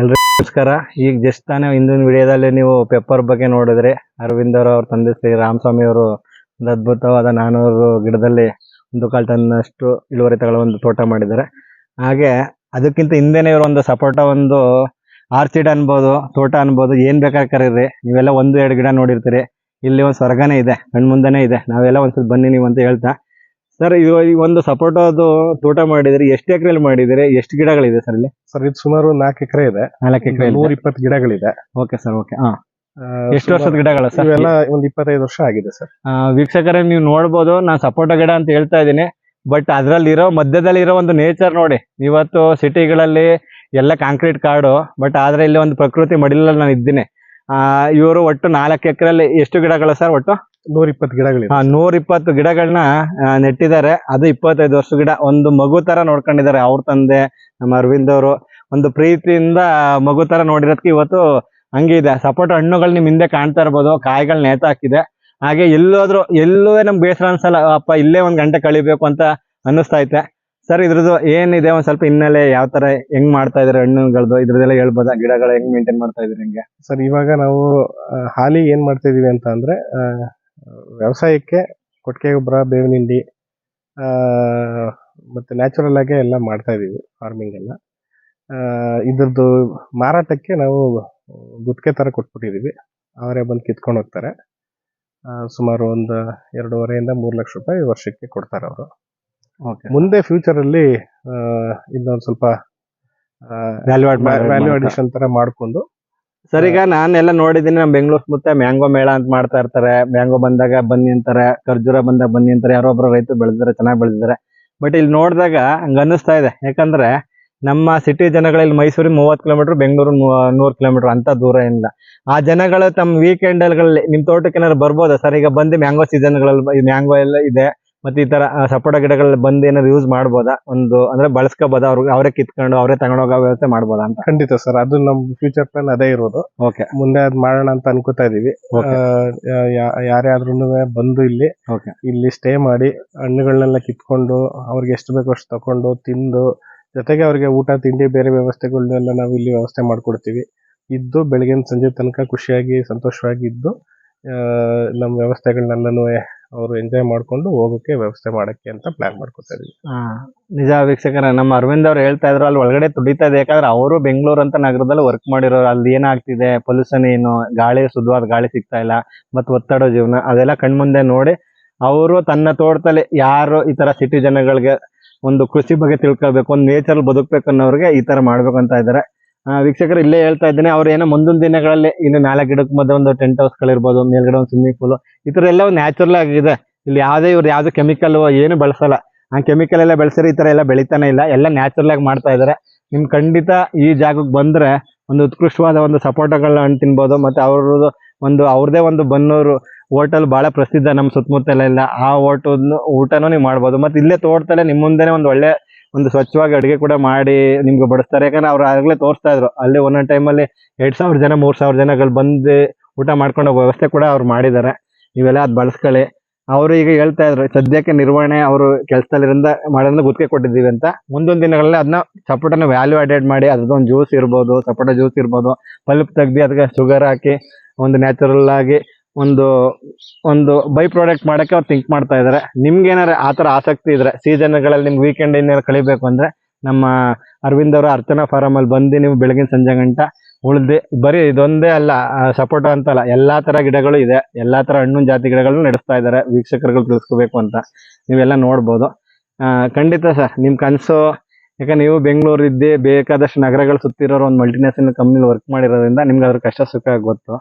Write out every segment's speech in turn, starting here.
ಎಲ್ರಿಗೂ ನಮಸ್ಕಾರ. ಈಗ ಜಸ್ಟ್ ತಾನೇ ಹಿಂದಿನ ವಿಡಿಯೋದಲ್ಲಿ ನೀವು ಪೆಪ್ಪರ್ ಬಗ್ಗೆ ನೋಡಿದ್ರಿ ಅರವಿಂದ್ ಅವರು ಅವ್ರ ತಂದೆ ಶ್ರೀ ರಾಮಸ್ವಾಮಿ ಅವರು ಒಂದು ಅದ್ಭುತವಾದ ನಾನೂರು ಗಿಡದಲ್ಲಿ ಒಂದು ಕಾಲ್ ಟನ್ನಷ್ಟು ಇಳುವರಿ ತಗೊಳ್ಳೋ ಒಂದು ತೋಟ ಮಾಡಿದ್ದಾರೆ. ಹಾಗೆ ಅದಕ್ಕಿಂತ ಹಿಂದೆನೆ ಇವರು ಒಂದು ಸಪೋಟ ಒಂದು ಆರ್ಚಿಡ್ ಅನ್ಬೋದು, ತೋಟ ಅನ್ಬೋದು, ಏನು ಬೇಕಾದ್ರೆ ಕರೀರಿ. ನೀವೆಲ್ಲ ಒಂದು, ಎರಡು ಗಿಡ ನೋಡಿರ್ತೀರಿ. ಇಲ್ಲಿ ಒಂದು ಸ್ವರ್ಗನೇ ಇದೆ, ಕಣ್ಮುಂದೆನೇ ಇದೆ. ನಾವೆಲ್ಲ ಒಂದ್ಸಲ ಬನ್ನಿ ನೀವು ಅಂತ ಹೇಳ್ತಾ ಸರ್ ಈ ಒಂದು ಸಪೋಟೋದು ತೋಟ ಮಾಡಿದ್ರೆ ಎಷ್ಟು ಎಕರೆಯಲ್ಲಿ ಮಾಡಿದ್ರೆ? ಎಷ್ಟು ಗಿಡಗಳಿದೆ ಸರ್ ಇಲ್ಲಿ? ಸರ್ ಇದು ಸುಮಾರು ನಾಲ್ಕು ಎಕರೆ ಇದೆ. ನಾಲ್ಕು ಎಕರೆ ನೂರ ಇಪ್ಪತ್ತು ಗಿಡಗಳಿದೆ. ಓಕೆ ಸರ್ ಓಕೆ ಹಾ. ಎಷ್ಟು ವರ್ಷದ ಗಿಡಗಳ ಸರ್ ಇವೆಲ್ಲ ಒಂದು ಇಪ್ಪತ್ತೈದು ವರ್ಷ ಆಗಿದೆ ಸರ್ ವೀಕ್ಷಕರೇ ನೀವು ನೋಡ್ಬೋದು ನಾನು ಸಪೋಟೋ ಗಿಡ ಅಂತ ಹೇಳ್ತಾ ಇದ್ದೀನಿ. ಬಟ್ ಅದ್ರಲ್ಲಿ ಇರೋ ಮಧ್ಯದಲ್ಲಿ ಇರೋ ಒಂದು ನೇಚರ್ ನೋಡಿ. ಇವತ್ತು ಸಿಟಿಗಳಲ್ಲಿ ಎಲ್ಲ ಕಾಂಕ್ರೀಟ್ ಕಾಡು ಬಟ್ ಆದ್ರೆ ಇಲ್ಲಿ ಒಂದು ಪ್ರಕೃತಿ ಮಡಿಲಲ್ಲಿ ನಾನು ಇದ್ದೀನಿ. ಆ ಇವರು ಒಟ್ಟು ನಾಲ್ಕು ಎಕರೆಯಲ್ಲಿ ಎಷ್ಟು ಗಿಡಗಳು ಸರ್ ಒಟ್ಟು? ನೂರ ಇಪ್ಪತ್ತು ಗಿಡಗಳಿದೆ. ಆ, ನೂರ್ ಇಪ್ಪತ್ತು ಗಿಡಗಳನ್ನ ನೆಟ್ಟಿದ್ದಾರೆ. ಅದು ಇಪ್ಪತ್ತೈದು ವರ್ಷ ಗಿಡ. ಒಂದು ಮಗು ತರ ನೋಡ್ಕೊಂಡಿದ್ದಾರೆ ಅವ್ರ ತಂದೆ ನಮ್ಮ ಅರವಿಂದ್ ಅವರು. ಒಂದು ಪ್ರೀತಿಯಿಂದ ಮಗು ತರ ನೋಡಿರೋದಕ್ಕೆ ಇವತ್ತು ಹಂಗೆ ಇದೆ. ಸಪೋಟ ಹಣ್ಣುಗಳು ನಿಮ್ ಹಿಂದೆ ಕಾಣ್ತಾ ಇರ್ಬೋದು. ಕಾಯಿಗಳು ನೇತ ಹಾಕಿದೆ. ಹಾಗೆ ಎಲ್ಲೋದ್ರು ಎಲ್ಲೂ ನಮ್ಗೆ ಬೇಸರ ಅನ್ಸಲ್ಲ ಅಪ್ಪ ಇಲ್ಲೇ ಒಂದ್ ಗಂಟೆ ಕಳಿಬೇಕು ಅಂತ ಅನ್ನಿಸ್ತಾ ಐತೆ. ಸರ್ ಇದ್ರದ್ದು ಏನಿದೆ? ಒಂದ್ ಸ್ವಲ್ಪ ಹಿನ್ನೆಲೆ ಯಾವ ತರ ಹೆಂಗ್ ಮಾಡ್ತಾ ಇದಾರೆ ಹಣ್ಣುಗಳದ್ದು ಇದ್ರದ್ದೆಲ್ಲ ಹೇಳ್ಬೋದಾ? ಗಿಡಗಳು ಹೆಂಗ್ ಮೇಂಟೈನ್ ಮಾಡ್ತಾ ಇದ್ರಿ ಹಂಗೆ? ಸರ್ ಇವಾಗ ನಾವು ಹಾಲಿ ಏನ್ ಮಾಡ್ತಾ ಇದೀವಿ ಅಂತ ಅಂದ್ರೆ ವ್ಯವಸಾಯಕ್ಕೆ ಕೊಟ್ಟಿಗೆ ಗೊಬ್ಬರ ಬೇವಿನ ಹಿಂಡಿ ಮತ್ತು ನ್ಯಾಚುರಲ್ ಆಗೇ ಎಲ್ಲ ಮಾಡ್ತಾ ಇದೀವಿ ಫಾರ್ಮಿಂಗ್ ಎಲ್ಲ. ಇದ್ರದ್ದು ಮಾರಾಟಕ್ಕೆ ನಾವು ಗುತ್ತಿಗೆ ಥರ ಕೊಟ್ಬಿಟ್ಟಿದ್ದೀವಿ. ಅವರೇ ಬಂದು ಕಿತ್ಕೊಂಡು ಹೋಗ್ತಾರೆ. ಸುಮಾರು ಒಂದು ಎರಡೂವರೆಯಿಂದ ಮೂರು ಲಕ್ಷ ರೂಪಾಯಿ ವರ್ಷಕ್ಕೆ ಕೊಡ್ತಾರೆ ಅವರು. ಓಕೆ ಮುಂದೆ ಫ್ಯೂಚರಲ್ಲಿ ಇನ್ನೊಂದು ಸ್ವಲ್ಪ ವ್ಯಾಲ್ಯೂ ವ್ಯಾಲ್ಯೂ ಅಡಿಷನ್ ಥರ ಮಾಡ್ಕೊಂಡು ಸರ್ ಈಗ ನಾನೆಲ್ಲ ನೋಡಿದೀನಿ ನಮ್ಮ ಬೆಂಗಳೂರು ಸುತ್ತ ಮ್ಯಾಂಗೋ ಮೇಳ ಅಂತ ಮಾಡ್ತಾ ಇರ್ತಾರೆ. ಮ್ಯಾಂಗೋ ಬಂದಾಗ ಬನ್ನಿ ಅಂತಾರೆ ಖರ್ಜೂರ ಬಂದಾಗ ಬನ್ನಿ ಅಂತಾರೆ. ಯಾರೋ ಒಬ್ರು ರೈತರು ಬೆಳೆದಿದ್ದಾರೆ ಚೆನ್ನಾಗಿ ಬೆಳೆದಿದ್ದಾರೆ. ಬಟ್ ಇಲ್ಲಿ ನೋಡಿದಾಗ ಹಂಗ ಅನ್ನಿಸ್ತಾ ಇದೆ. ಯಾಕಂದ್ರೆ ನಮ್ಮ ಸಿಟಿ ಜನಗಳಲ್ಲಿ ಮೈಸೂರಿಗೆ ಮೂವತ್ತು ಕಿಲೋಮೀಟರ್ ಬೆಂಗಳೂರು ನೂರು ಕಿಲೋಮೀಟರ್ ಅಂತ ದೂರ ಏನಿಲ್ಲ. ಆ ಜನಗಳು ತಮ್ಮ ವೀಕೆಂಡ್ಗಳಲ್ಲಿ ನಿಮ್ ತೋಟಕ್ಕೆ ಏನಾದ್ರು ಬರ್ಬೋದಾ? ಸರ್ ಈಗ ಬಂದು ಮ್ಯಾಂಗೋ ಸೀಸನ್ಗಳಲ್ಲಿ ಮ್ಯಾಂಗೋ ಎಲ್ಲ ಇದೆ. ಮತ್ತೆ ಈ ತರ ಸಪೋಟ ಗಿಡಗಳಲ್ಲಿ ಬಂದು ಏನಾದ್ರು ಯೂಸ್ ಮಾಡ್ಬೋದಾ? ಒಂದು ಅಂದ್ರೆ ಬಳಸ್ಕೋಬೋದಾ? ಅವ್ರಿಗೆ ಅವರೇ ಕಿತ್ಕೊಂಡು ಅವರೇ ತಗೊಂಡೋಗೋ ವ್ಯವಸ್ಥೆ ಮಾಡ್ಬೋದಾ ಅಂತ? ಖಂಡಿತ ಸರ್ ಅದು ನಮ್ ಫ್ಯೂಚರ್ ಪ್ಲಾನ್ ಅದೇ ಇರೋದು. ಓಕೆ ಮುಂದೆ ಅದ್ ಮಾಡೋಣ ಅಂತ ಅನ್ಕೋತಾ ಇದೀವಿ. ಯಾರ್ಯಾದ್ರೂ ಬಂದು ಇಲ್ಲಿ ಓಕೆ ಇಲ್ಲಿ ಸ್ಟೇ ಮಾಡಿ ಹಣ್ಣುಗಳನ್ನೆಲ್ಲ ಕಿತ್ಕೊಂಡು ಅವ್ರಿಗೆ ಎಷ್ಟು ಬೇಕೋ ಅಷ್ಟು ತಕೊಂಡು ತಿಂದು ಜೊತೆಗೆ ಅವ್ರಿಗೆ ಊಟ ತಿಂಡಿ ಬೇರೆ ವ್ಯವಸ್ಥೆಗಳನ್ನೆಲ್ಲ ನಾವು ಇಲ್ಲಿ ವ್ಯವಸ್ಥೆ ಮಾಡ್ಕೊಡ್ತೀವಿ. ಇದ್ದು ಬೆಳಗಿನ ಸಂಜೆ ತನಕ ಖುಷಿಯಾಗಿ ಸಂತೋಷವಾಗಿ ಇದ್ದು ನಮ್ಮ ವ್ಯವಸ್ಥೆಗಳನ್ನೆಲ್ಲನೂ ಅವರು ಎಂಜಾಯ್ ಮಾಡ್ಕೊಂಡು ಹೋಗೋಕೆ ವ್ಯವಸ್ಥೆ ಮಾಡಕ್ಕೆ ಅಂತ ಪ್ಲಾನ್ ಮಾಡ್ಕೊತಾ ಇದೀವಿ ನಿಜ ವೀಕ್ಷಕರ, ನಮ್ಮ ಅರವಿಂದ್ ಅವ್ರು ಹೇಳ್ತಾ ಇದ್ರು, ಅಲ್ಲಿ ಒಳಗಡೆ ತುಡಿತಾ ಇದೆ. ಯಾಕಂದ್ರೆ ಅವರು ಬೆಂಗಳೂರು ಅಂತ ನಗರದಲ್ಲಿ ವರ್ಕ್ ಮಾಡಿರೋರು. ಅಲ್ಲಿ ಏನಾಗ್ತಿದೆ? ಪೊಲ್ಯೂಷನ್ ಏನು? ಗಾಳಿ, ಶುದ್ಧವಾದ ಗಾಳಿ ಸಿಗ್ತಾ ಇಲ್ಲ. ಮತ್ತು ಒತ್ತಡ ಜೀವನ, ಅದೆಲ್ಲ ಕಣ್ಮುಂದೆ ನೋಡಿ ಅವರು ತನ್ನ ತೋಟದಲ್ಲಿ ಯಾರು ಈ ತರ ಸಿಟಿ ಜನಗಳಿಗೆ ಒಂದು ಕೃಷಿ ಬಗ್ಗೆ ತಿಳ್ಕೊಳ್ಬೇಕು, ಒಂದು ನೇಚರ್ ಬದುಕಬೇಕು ಅನ್ನೋರಿಗೆ ಈ ತರ ಮಾಡ್ಬೇಕು ಅಂತ ಇದ್ದಾರೆ. ವೀಕ್ಷಕರು ಇಲ್ಲೇ ಹೇಳ್ತಾ ಇದ್ದೇನೆ, ಅವ್ರು ಏನೋ ಮುಂದಿನ ದಿನಗಳಲ್ಲಿ ಇನ್ನು ನಾಲ್ಕು ಗಿಡಕ್ಕೆ ಮಧ್ಯೆ ಒಂದು ಟೆಂಟ್ ಹೌಸ್ಗಳಿರ್ಬೋದು ಮೇಲ್ಗಡೆ ಒಂದು ಸ್ವಿಮ್ಮಿಂಗ್ ಪೂಲು ಈ ಥರ ಎಲ್ಲ ನ್ಯಾಚುರಲ್ ಆಗಿದೆ. ಇಲ್ಲಿ ಯಾವುದೇ ಇವ್ರು ಯಾವುದೇ ಕೆಮಿಕಲ್ ಏನು ಬಳಸಲ್ಲ. ಆ ಕೆಮಿಕಲ್ ಎಲ್ಲ ಬೆಳೆಸಿರೋ ಈ ಥರ ಎಲ್ಲ ಬೆಳಿತಾನೆ ಇಲ್ಲ. ಎಲ್ಲ ನ್ಯಾಚುರಲ್ ಆಗಿ ಮಾಡ್ತಾ ಇದ್ದಾರೆ ನಿಮ್ ಖಂಡಿತ ಈ ಜಾಗಕ್ಕೆ ಬಂದ್ರೆ ಒಂದು ಉತ್ಕೃಷ್ಟವಾದ ಒಂದು ಸಪೋಟಗಳನ್ನ ಹಣ್ಣು ತಿನ್ಬೋದು. ಮತ್ತೆ ಅವ್ರದ್ದು ಒಂದು ಅವ್ರದೇ ಒಂದು ಬನ್ನೂರು ಹೋಟೆಲ್ ಭಾಳ ಪ್ರಸಿದ್ಧ ನಮ್ಮ ಸುತ್ತಮುತ್ತಲೆಲ್ಲ. ಆ ಹೋಟೆಲ್ ಊಟನೂ ನೀವು ಮಾಡ್ಬೋದು. ಮತ್ತೆ ಇಲ್ಲೇ ತೋಟದಲ್ಲೇ ನಿಮ್ಮ ಮುಂದೆನೇ ಒಂದು ಒಳ್ಳೆ ಒಂದು ಸ್ವಚ್ಛವಾಗಿ ಅಡುಗೆ ಕೂಡ ಮಾಡಿ ನಿಮ್ಗೆ ಬಡಿಸ್ತಾರೆ. ಯಾಕಂದ್ರೆ ಅವ್ರು ಆಗ್ಲೇ ತೋರಿಸ್ತಾ ಇದ್ರು. ಅಲ್ಲಿ ಒಂದೊಂದು ಟೈಮಲ್ಲಿ ಎರಡು ಸಾವಿರ ಜನ, ಮೂರ್ ಸಾವಿರ ಜನಗಳು ಬಂದು ಊಟ ಮಾಡ್ಕೊಂಡು ವ್ಯವಸ್ಥೆ ಕೂಡ ಅವ್ರು ಮಾಡಿದ್ದಾರೆ. ನೀವೆಲ್ಲ ಅದು ಬಳಸ್ಕೊಳ್ಳಿ. ಅವರು ಈಗ ಹೇಳ್ತಾ ಇದ್ರು, ಸದ್ಯಕ್ಕೆ ನಿರ್ವಹಣೆ ಅವರು ಕೆಲಸದಲ್ಲಿರಿಂದ ಮಾಡೋದ್ರಿಂದ ಗುತ್ತಿಗೆ ಕೊಟ್ಟಿದ್ದೀವಿ ಅಂತ. ಮುಂದೊಂದು ದಿನಗಳಲ್ಲಿ ಅದನ್ನ ಸಪೋಟನ ವ್ಯಾಲ್ಯೂ ಆಡೆಡ್ ಮಾಡಿ ಅದ್ರದ್ದೊಂದು ಜ್ಯೂಸ್ ಇರ್ಬೋದು ಸಪೋಟ ಜ್ಯೂಸ್ ಇರ್ಬೋದು, ಪಲ್ಪ್ ತೆಗ್ದು ಅದಕ್ಕೆ ಶುಗರ್ ಹಾಕಿ, ಒಂದು ನ್ಯಾಚುರಲ್ ಆಗಿ ಒಂದು ಒಂದು ಬೈ ಪ್ರಾಡಕ್ಟ್ ಮಾಡಕ್ಕೆ ಅವ್ರು ಥಿಂಕ್ ಮಾಡ್ತಾ ಇದ್ದಾರೆ ನಿಮ್ಗೆ ಏನಾರು ಆ ಥರ ಆಸಕ್ತಿ ಇದ್ರೆ ಸೀಸನ್ಗಳಲ್ಲಿ ನಿಮ್ಗೆ ವೀಕೆಂಡ್ ಏನಾರು ಕಳಿಬೇಕು ಅಂದ್ರೆ, ನಮ್ಮ ಅರವಿಂದ್ ಅವರು ಅರ್ಚನಾ ಫಾರಂ ಅಲ್ಲಿ ಬಂದು ನೀವು ಬೆಳಗಿನ ಸಂಜೆ ಗಂಟ ಉಳಿದು, ಬರೀ ಇದೊಂದೇ ಅಲ್ಲ ಸಪೋಟ ಅಂತಲ್ಲ, ಎಲ್ಲಾ ತರ ಗಿಡಗಳು ಇದೆ, ಎಲ್ಲಾ ತರ ಹಣ್ಣಿನ ಜಾತಿ ಗಿಡಗಳನ್ನು ನಡೆಸ್ತಾ ಇದ್ದಾರೆ ವೀಕ್ಷಕರುಗಳು ತಿಳಿಸ್ಕೋಬೇಕು ಅಂತ ನೀವೆಲ್ಲ ನೋಡ್ಬೋದು. ಖಂಡಿತ ಸರ್ ನಿಮ್ಮ ಕನಸು, ಯಾಕಂದ್ರೆ ನೀವು ಬೆಂಗಳೂರು ಇದ್ದೇ ಬೇಕಾದಷ್ಟು ನಗರಗಳು ಸುತ್ತಿರೋರು ಒಂದು ಮಲ್ಟಿನ್ಯಾಷನಲ್ ಕಂಪ್ನಿಲಿ ವರ್ಕ್ ಮಾಡಿರೋದ್ರಿಂದ ನಿಮ್ಗೆ ಅದ್ರ ಕಷ್ಟ ಸುಖ ಗೊತ್ತು.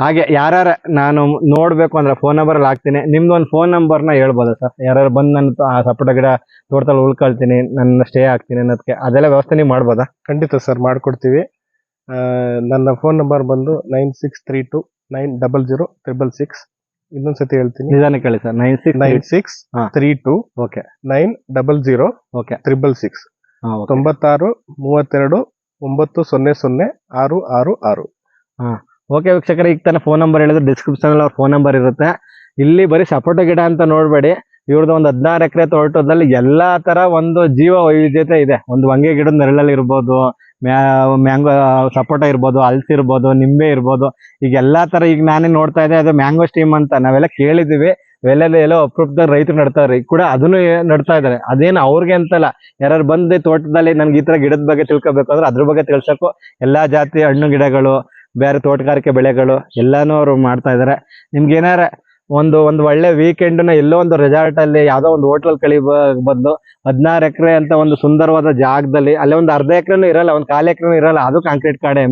ಹಾಗೆ ಯಾರ್ಯಾರ ನಾನು ನೋಡ್ಬೇಕು ಅಂದ್ರೆ ಫೋನ್ ನಂಬರ್ ಅಲ್ಲಿ ಹಾಕ್ತೀನಿ. ನಿಮ್ದು ಒಂದು ಫೋನ್ ನಂಬರ್ನ ಹೇಳ್ಬೋದಾ ಸರ್ ಯಾರು ಬಂದು ನನ್ನ ಆ ಸಪೋಟ ಗಿಡ ತೋಟದಲ್ಲಿ ಉಳ್ಕೊಳ್ತೀನಿ ನನ್ನ ಸ್ಟೇ ಆಗ್ತೀನಿ ಅನ್ನೋದಕ್ಕೆ ಅದೆಲ್ಲ ವ್ಯವಸ್ಥೆ ನೀವು ಮಾಡ್ಬೋದಾ? ಖಂಡಿತ ಸರ್ ಮಾಡಿಕೊಡ್ತೀವಿ. ನನ್ನ ಫೋನ್ ನಂಬರ್ ಬಂದು nine six three two nine double zero triple six ಇನ್ನೊಂದ್ಸತಿ ಹೇಳ್ತೀನಿ. ನಿಧಾನಕ್ಕೆ ಕೇಳಿ sir nine six nine six ಹಾ. Three two okay nine double zero okay triple six ಹಾಂ ತೊಂಬತ್ತಾರು ಮೂವತ್ತೆರಡು ಒಂಬತ್ತು ಸೊನ್ನೆ ಸೊನ್ನೆ ಆರು ಆರು ಆರು. ಓಕೆ ವೀಕ್ಷಕರ, ಈಗ ತಾನೇ ಫೋನ್ ನಂಬರ್ ಹೇಳಿದ್ರೆ ಡಿಸ್ಕ್ರಿಪ್ಷನ್ ಅಲ್ಲಿ ಅವ್ರ ಫೋನ್ ನಂಬರ್ ಇರುತ್ತೆ. ಇಲ್ಲಿ ಬರೀ ಸಪೋಟ ಗಿಡ ಅಂತ ನೋಡಬೇಡಿ. ಇವ್ರದ್ದು ಒಂದು ಹದಿನಾರು ಎಕರೆ ತೋಟದಲ್ಲಿ ಎಲ್ಲಾ ತರ ಒಂದು ಜೀವ ವೈವಿಧ್ಯತೆ ಇದೆ. ಒಂದು ಹೊಂಗೆ ಗಿಡದ ನೆರಳಲ್ಲಿ ಇರ್ಬೋದು ಮ್ಯಾಂಗೋ, ಸಪೋಟ ಇರ್ಬೋದು ಹಲ್ಸ್ ಇರ್ಬೋದು, ನಿಂಬೆ ಇರ್ಬೋದು. ಈಗ ಎಲ್ಲಾ ತರ ಈಗ ನಾನೇ ನೋಡ್ತಾ ಇದ್ದೆ, ಅದು ಮ್ಯಾಂಗೋ ಸ್ಟೀಮ್ ಅಂತ. ನಾವೆಲ್ಲ ಕೇಳಿದ್ದೀವಿ. ಎಲ್ಲೆಲ್ಲ ಎಲ್ಲೋ ಅಪರೂಪದಾಗ ರೈತರು ನಡ್ತಾವ್ರೆ ಈಗ ಕೂಡ ಅದನ್ನು ನಡ್ತಾ ಇದ್ದಾರೆ ಅದೇನು ಅವ್ರಿಗೆ ಅಂತಲ್ಲ ಯಾರು ಬಂದು ತೋಟದಲ್ಲಿ ನನ್ಗೆ ಈ ತರ ಗಿಡದ ಬಗ್ಗೆ ತಿಳ್ಕೊಬೇಕು ಅಂದ್ರೆ ಅದ್ರ ಬಗ್ಗೆ ತಿಳ್ಸೋಕ್ಕೂ ಎಲ್ಲಾ ಜಾತಿ ಹಣ್ಣು ಗಿಡಗಳು ಬೇರೆ ತೋಟಗಾರಿಕೆ ಬೆಳೆಗಳು ಎಲ್ಲಾನು ಅವರು ಮಾಡ್ತಾ ಇದ್ದಾರೆ ನಿಮ್ಗೆ ಏನಾರ ಒಂದು ಒಂದು ಒಳ್ಳೆ ವೀಕೆಂಡ್ನ ಎಲ್ಲೋ ಒಂದು ರೆಸಾರ್ಟ್ ಅಲ್ಲಿ ಯಾವ್ದೋ ಒಂದು ಹೋಟೆಲ್ ಕಳಿ ಬಂದು ಹದಿನಾರು ಎಕರೆ ಅಂತ ಒಂದು ಸುಂದರವಾದ ಜಾಗದಲ್ಲಿ, ಅಲ್ಲೇ ಒಂದು ಅರ್ಧ ಎಕರೆನೂ ಇರಲ್ಲ, ಒಂದು ಕಾಲು ಎಕರೆನೂ ಇರಲ್ಲ, ಅದು ಕಾಂಕ್ರೀಟ್ ಕಾಡೆ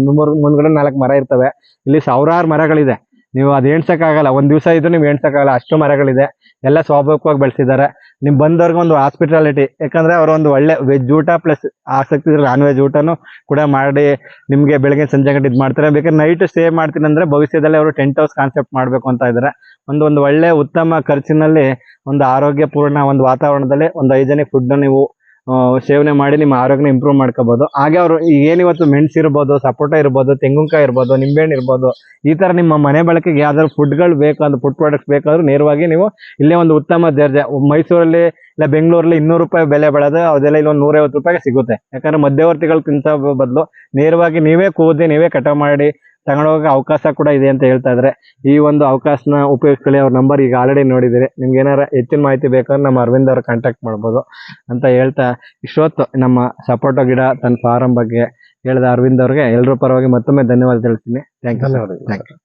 ಮುಂದ್ಗಡೆ ನಾಲ್ಕು ಮರ ಇರ್ತವೆ. ಇಲ್ಲಿ ಸಾವಿರಾರು ಮರಗಳಿದೆ. ನೀವು ಅದು ಎಣ್ಸೋಕ್ಕಾಗಲ್ಲ ಒಂದು ದಿವಸ ಇದ್ದು ನೀವು ಎಣ್ಸೋಕ್ಕಾಗಲ್ಲ ಅಷ್ಟು ಮರಗಳಿದೆ, ಎಲ್ಲ ಸ್ವಾಭಾವಿಕವಾಗಿ ಬೆಳೆಸಿದ್ದಾರೆ. ನಿಮ್ಮ ಬಂದವ್ರಿಗೆ ಒಂದು ಹಾಸ್ಪಿಟಾಲಿಟಿ ಯಾಕಂದರೆ ಒಂದು ಒಳ್ಳೆ ವೆಜ್ ಊಟ ಪ್ಲಸ್ ಆಸಕ್ತಿ ಇದ್ರೆ ನಾನ್ ವೆಜ್ ಊಟನೂ ಕೂಡ ಮಾಡಿ ನಿಮಗೆ ಬೆಳಗ್ಗೆ ಸಂಜೆ ಗಂಟೆ ಇದು ಮಾಡ್ತಾರೆ. ಬೇಕಾದ್ರೆ ನೈಟ್ ಸ್ಟೇ ಮಾಡ್ತೀನಿ ಅಂದ್ರೆ ಭವಿಷ್ಯದಲ್ಲಿ ಅವರು ಟೆಂಟ್ ಹೌಸ್ ಕಾನ್ಸೆಪ್ಟ್ ಮಾಡಬೇಕು ಅಂತ ಇದ್ದಾರೆ ಒಂದು ಒಂದು ಒಳ್ಳೆ ಉತ್ತಮ ಖರ್ಚಿನಲ್ಲಿ ಒಂದು ಆರೋಗ್ಯಪೂರ್ಣ ಒಂದು ವಾತಾವರಣದಲ್ಲಿ ಒಂದು ಹೈಜೆನಿಕ್ ಫುಡ್ ನೀವು ಸೇವನೆ ಮಾಡಿ ನಿಮ್ಮ ಆರೋಗ್ಯನ ಇಂಪ್ರೂವ್ ಮಾಡ್ಕೋಬೋದು. ಹಾಗೆ ಅವರು ಏನಿವತ್ತು ಮೆಣಸು ಇರ್ಬೋದು, ಸಪೋಟ ಇರ್ಬೋದು, ತೆಂಗಿನಕಾಯಿ ಇರ್ಬೋದು, ನಿಂಬೆಹಣ್ಣು ಇರ್ಬೋದು, ಈ ಥರ ನಿಮ್ಮ ಮನೆ ಬಳಕೆಗೆ ಯಾವ್ದಾದ್ರು ಫುಡ್ಗಳು ಬೇಕಾದ್ರೆ ಫುಡ್ ಪ್ರಾಡಕ್ಟ್ಸ್ ಬೇಕಾದ್ರೂ ನೇರವಾಗಿ ನೀವು ಇಲ್ಲೇ ಒಂದು ಉತ್ತಮ ದರ್ಜೆ, ಮೈಸೂರಲ್ಲಿ ಇಲ್ಲ ಬೆಂಗಳೂರಲ್ಲಿ ಇನ್ನೂರು ರೂಪಾಯಿ ಬೆಲೆ ಬೆಳೆದು ಅದೆಲ್ಲ ಇಲ್ಲೊಂದು ನೂರೈವತ್ತು ರೂಪಾಯಿಗೆ ಸಿಗುತ್ತೆ. ಯಾಕಂದ್ರೆ ಮಧ್ಯವರ್ತಿಗಳು ಬದಲು ನೇರವಾಗಿ ನೀವೇ ಕೂದಿ ನೀವೇ ಕಟಾವು ಮಾಡಿ ತಗೊಂಡೋಗೋ ಅವಕಾಶ ಕೂಡ ಇದೆ ಅಂತ ಹೇಳ್ತಾ ಇದ್ದಾರೆ ಈ ಒಂದು ಅವಕಾಶನ ಉಪಯೋಗಿಸ್ಕೊಳ್ಳಿ. ಅವ್ರ ನಂಬರ್ ಈಗ ಆಲ್ರೆಡಿ ನೋಡಿದ್ದೀರಿ ನಿಮ್ಗೆ ಏನಾರ ಹೆಚ್ಚಿನ ಮಾಹಿತಿ ಬೇಕಾದ್ರೆ ನಮ್ಮ ಅರವಿಂದ್ ಅವ್ರ ಕಾಂಟ್ಯಾಕ್ಟ್ ಮಾಡ್ಬೋದು ಅಂತ ಹೇಳ್ತಾ ಇಷ್ಟೊತ್ತು ನಮ್ಮ ಸಪೋಟೋ ಗಿಡ ತನ್ನ ಫಾರಂ ಬಗ್ಗೆ ಹೇಳಿದ ಅರವಿಂದ್ ಅವ್ರಿಗೆ ಎಲ್ಲರೂ ಪರವಾಗಿ ಮತ್ತೊಮ್ಮೆ ಧನ್ಯವಾದ ತಿಳಿಸ್ತೀನಿ ಥ್ಯಾಂಕ್ ಯು ಥ್ಯಾಂಕ್ ಯು